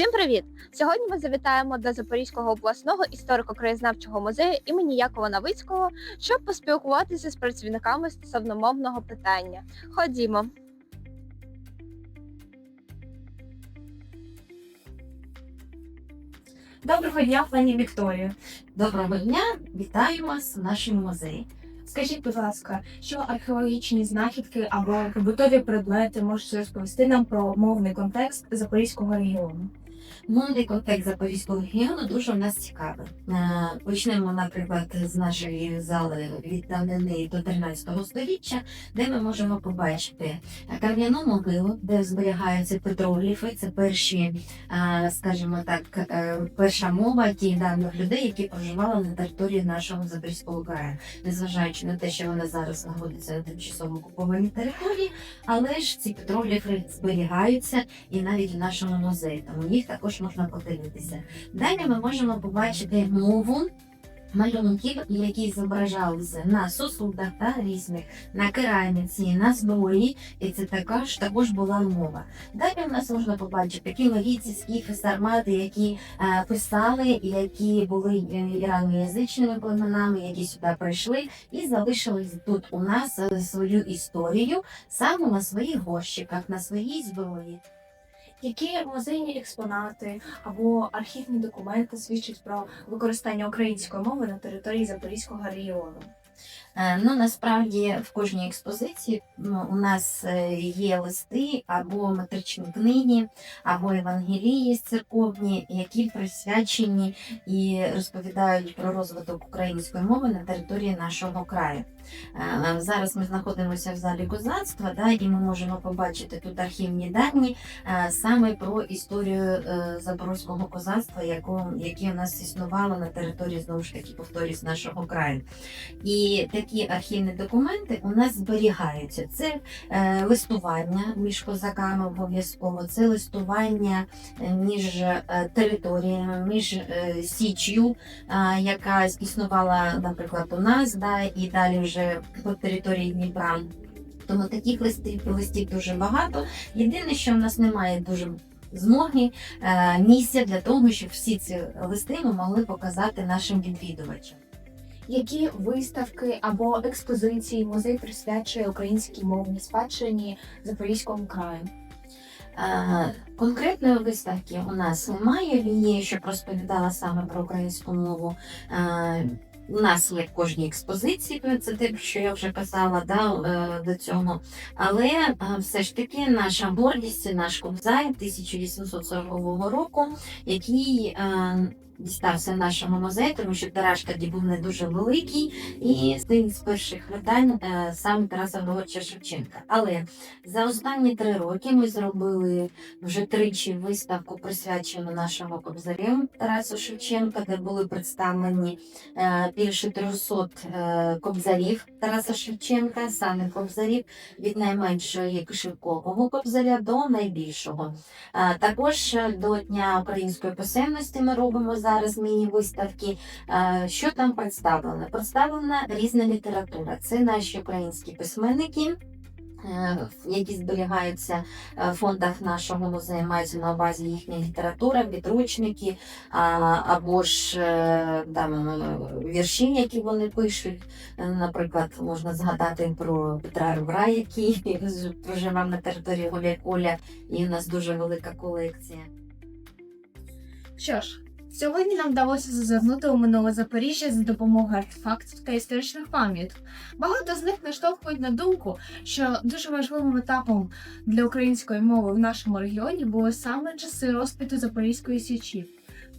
Всім привіт! Сьогодні ми завітаємо до Запорізького обласного історико-краєзнавчого музею імені Якова Новицького, щоб поспілкуватися з працівниками стосовно мовного питання. Ходімо. Доброго дня, пані Вікторію. Доброго дня, вітаю вас в нашому музеї. Скажіть, будь ласка, що археологічні знахідки або побутові предмети можете розповісти нам про мовний контекст Запорізького регіону? Мовний контекст Запорізького регіону дуже в нас цікавий. Е, Почнемо, наприклад, з нашої зали від давнини до 13 століття, де ми можемо побачити кам'яну могилу, де зберігаються петрогліфи. Це перші, е, скажімо так, е, перша мова тих давніх людей, які проживали на території нашого Запорізького краю, незважаючи на те, що вона зараз знаходиться на тимчасово окупованій території, але ж ці петрогліфи зберігаються і навіть в нашому музеї, тому їх також можна подивитися. Далі ми можемо побачити мову. Малюнків, які зображалися на сосудах та різних, на кераміці, на зброї, і це також також була мова. Далі в нас можна побачити кілогійці, скіфи, сармати, які е, писали, які були іраноязичними племенами, які сюди прийшли і залишили тут у нас е, свою історію саме на своїх горщиках, на своїй зброї. Які музейні експонати або архівні документи свідчать про використання української мови на території Запорізького регіону? Е, Ну насправді в кожній експозиції ну, у нас е, є листи або метричні книги, або евангелії церковні, які присвячені і розповідають про розвиток української мови на території нашого краю. Е, Зараз ми знаходимося в залі козацтва, да, і ми можемо побачити тут архівні дані е, саме про історію е, запорозького козацтва, яке у нас існувало на території знову ж таки повторюсь нашого краю. І такі архівні документи у нас зберігаються. Це листування між козаками обов'язково, це листування між територіями, між січ'ю, яка існувала, наприклад, у нас, да, і далі вже по території Дніпра. Тому таких листів, листів дуже багато. Єдине, що в нас немає дуже змоги, е, місця для того, щоб всі ці листи ми могли показати нашим відвідувачам. Які виставки або експозиції музей присвячує українській мовній спадщині Запорізькому краю? Е, Конкретної виставки у нас немає лінії, щоб розповідала саме про українську мову. У нас є в кожній експозиції, те, що я вже казала да, е, до цього. Але е, все ж таки наша гордість наш кобзай 1840 року, який е, дістався нашому музею, тому що тираж тоді був не дуже великий, і один з перших видань е, саме Тараса Григоровича Шевченка. Але за останні три роки ми зробили вже тричі виставку, присвячену нашому кобзарю Тарасу Шевченка, де були представлені е, більше 300 е, кобзарів Тараса Шевченка, саме кобзарів від найменшої кишевкового кобзаря до найбільшого. Також до Дня української писемності ми робимо зараз міні-виставки. Е, Що там представлено? Представлена різна література. Це наші українські письменники. е, Які зберігаються е, в фондах нашого музею, мається на увазі їхня література, підручники, або ж там вірші, які вони пишуть. Наприклад, можна згадати про Петра Ребра, який проживав на території Гуляйполя, і у нас дуже велика колекція. Що ж, сьогодні нам вдалося зазирнути у минуле Запоріжжя за допомогою артефактів та історичних пам'яток. Багато з них наштовхують на думку, що дуже важливим етапом для української мови в нашому регіоні були саме часи розпиту Запорізької січі.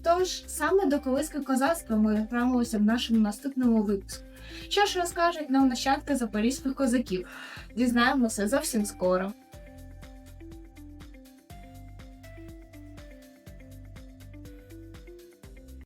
Тож саме до колиски козацтва ми відправилися в нашому наступному випуску. Що ж розкажуть нам нащадки запорізьких козаків? Дізнаємося зовсім скоро.